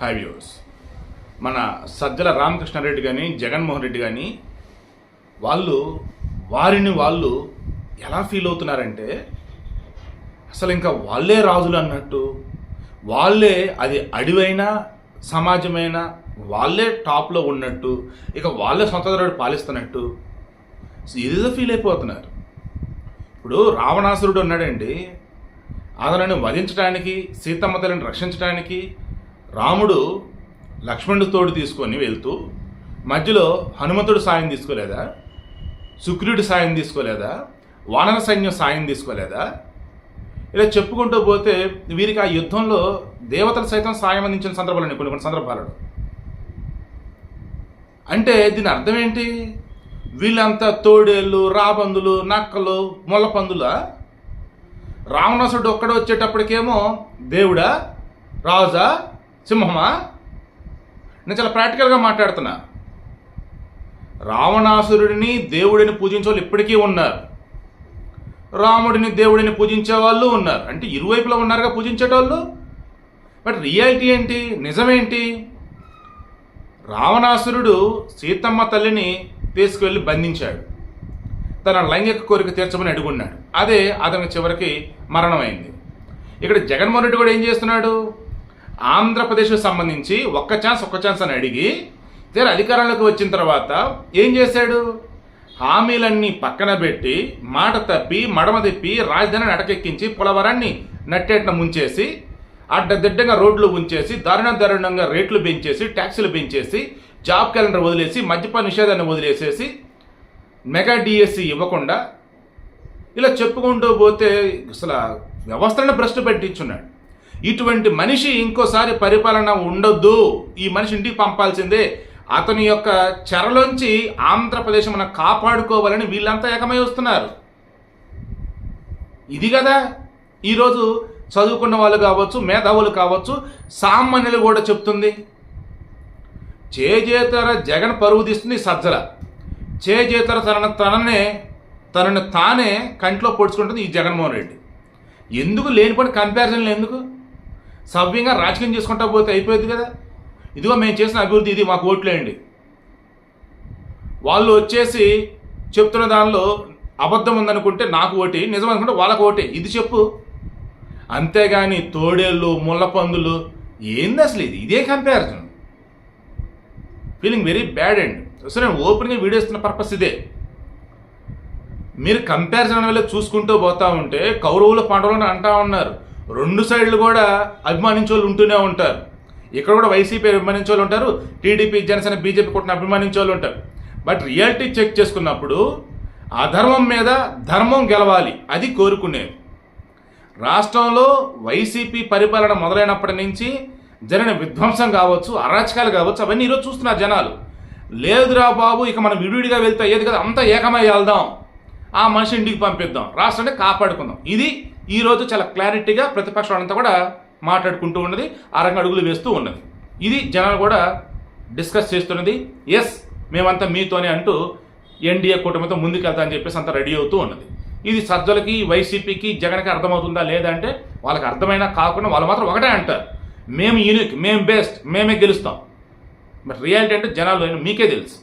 High views మన సజ్జల రామకృష్ణారెడ్డి కానీ జగన్మోహన్ రెడ్డి కానీ వాళ్ళు వారిని వాళ్ళు ఎలా ఫీల్ అవుతున్నారంటే అసలు ఇంకా వాళ్ళే రాజులు అన్నట్టు వాళ్ళే అది అడివైనా సమాజమైనా వాళ్ళే టాప్లో ఉన్నట్టు ఇక వాళ్ళే సొంత పాలిస్తున్నట్టు ఇదిదో ఫీల్ అయిపోతున్నారు. ఇప్పుడు రావణాసురుడు ఉన్నాడండి అతనిని వధించడానికి సీతమ్మ తల్లిని రక్షించడానికి రాముడు లక్ష్మణుడు తోడు తీసుకొని వెళ్తూ మధ్యలో హనుమంతుడు సాయం తీసుకోలేదా? శుక్రుడి సాయం తీసుకోలేదా? వానర సైన్యం సాయం తీసుకోలేదా? ఇలా చెప్పుకుంటూ పోతే వీరికి ఆ యుద్ధంలో దేవతలు సైతం సాయం అందించిన సందర్భాలు కొన్ని కొన్ని సందర్భాలలో. అంటే దీని అర్థం ఏంటి? వీళ్ళంతా తోడేళ్ళు రాబందులు నక్కలు మొల్లపందులా? రావణాసుడు ఒక్కడ వచ్చేటప్పటికేమో దేవుడా? రాజా? సింహమా? నేను చాలా ప్రాక్టికల్గా మాట్లాడుతున్నా. రావణాసురుడిని దేవుడిని పూజించే వాళ్ళు ఇప్పటికీ ఉన్నారు. రాముడిని దేవుడిని పూజించే వాళ్ళు ఉన్నారు. అంటే ఇరువైపులా ఉన్నారుగా పూజించేటోళ్ళు? బట్ రియాలిటీ ఏంటి? నిజమేంటి? రావణాసురుడు సీతమ్మ తల్లిని తీసుకువెళ్ళి బంధించాడు. తన లైంగిక కోరిక తీర్చమని అడుగున్నాడు. అదే అతనికి చివరికి మరణమైంది. ఇక్కడ జగన్మోహన్ రెడ్డి కూడా ఏం చేస్తున్నాడు? ఆంధ్రప్రదేశ్కు సంబంధించి ఒక్క ఛాన్స్ ఒక్క ఛాన్స్ అని అడిగి తీరా అధికారంలోకి వచ్చిన తర్వాత ఏం చేశాడు? హామీలన్నీ పక్కన పెట్టి మాట తప్పి మడమ తిప్పి రాజధానిని అటకెక్కించి పోలవరాన్ని నట్టేట్న ముంచేసి అడ్డదిడ్డంగా రోడ్లు ఉంచేసి దారుణ దారుణంగా రేట్లు పెంచేసి ట్యాక్సులు పెంచేసి జాబ్ క్యాలెండర్ వదిలేసి మద్యపాన నిషేధాన్ని వదిలేసేసి మెగా డిఎస్సి ఇవ్వకుండా ఇలా చెప్పుకుంటూ పోతే అసలు వ్యవస్థలను భ్రష్టు పెట్టించున్నాడు. ఇటువంటి మనిషి ఇంకోసారి పరిపాలన ఉండొద్దు. ఈ మనిషి ఇంటికి పంపాల్సిందే. అతని యొక్క చెరలోంచి ఆంధ్రప్రదేశ్ మనం కాపాడుకోవాలని వీళ్ళంతా ఏకమై వస్తున్నారు. ఇది కదా. ఈరోజు చదువుకున్న వాళ్ళు కావచ్చు మేధావులు కావచ్చు సామాన్యులు కూడా చెప్తుంది. చేజేతర జగన్ పరువు తీస్తుంది సజ్జల. చేజేతర తన తననే తనను తానే కంట్లో పొడుచుకుంటుంది ఈ జగన్మోహన్ రెడ్డి. ఎందుకు లేనిపోయిన కంపారిజన్లు ఎందుకు? సవ్యంగా రాజకీయం చేసుకుంటా పోతే అయిపోయింది కదా. ఇదిగో మేము చేసిన అభివృద్ధి ఇది మాకు ఓట్లేయండి వాళ్ళు వచ్చేసి చెప్తున్న దానిలో అబద్ధం ఉందనుకుంటే నాకు ఓటి నిజం అనుకుంటే వాళ్ళకు ఓటే. ఇది చెప్పు. అంతేగాని తోడేళ్ళు ముళ్ళపందులు ఏంది అసలు ఇది? ఇదే comparison feeling very bad and అసలు నేను ఓపెన్గా వీడియో ఇస్తున్న పర్పస్ ఇదే. మీరు కంపారిజన్ వల్ల చూసుకుంటూ పోతా ఉంటే కౌరవులు పాండవులు అంటా ఉన్నారు. రెండు సైడ్లు కూడా అభిమానించే వాళ్ళు ఉంటూనే ఉంటారు. ఇక్కడ కూడా వైసీపీ అభిమానించే వాళ్ళు ఉంటారు టీడీపీ జనసేన బీజేపీ కూడా అభిమానించే వాళ్ళు ఉంటారు. బట్ రియాలిటీ చెక్ చేసుకున్నప్పుడు అధర్మం మీద ధర్మం గెలవాలి అది కోరుకునేది. రాష్ట్రంలో వైసీపీ పరిపాలన మొదలైనప్పటి నుంచి జరిగిన విధ్వంసం కావచ్చు అరాచకాలు కావచ్చు అవన్నీ ఈరోజు చూస్తున్నారు జనాలు. లేదురా బాబు ఇక మనం విడివిడిగా వెళ్తే ఏది కదా అంతా ఏకమై వెళ్దాం. ఆ మనిషి ఇంటికి పంపిద్దాం రాష్ట్రాన్ని కాపాడుకుందాం. ఇది ఈరోజు చాలా క్లారిటీగా ప్రతిపక్షం అంతా కూడా మాట్లాడుకుంటూ ఉన్నది అరంగ అడుగులు వేస్తూ ఉన్నది. ఇది జనాలు కూడా డిస్కస్ చేస్తున్నది. ఎస్ మేమంతా మీతోనే అంటూ ఎన్డీఏ కూటమితో ముందుకెళ్తా అని చెప్పేసి అంతా రెడీ అవుతూ ఉన్నది. ఇది సజ్జలకి వైసీపీకి జగన్కి అర్థమవుతుందా లేదంటే వాళ్ళకి అర్థమైనా కాకుండా వాళ్ళు మాత్రం ఒకటే అంటారు. మేము యూనిక్ మేము బెస్ట్ మేమే గెలుస్తాం. బట్ రియాలిటీ అంటే జనాలు మీకే తెలుసు.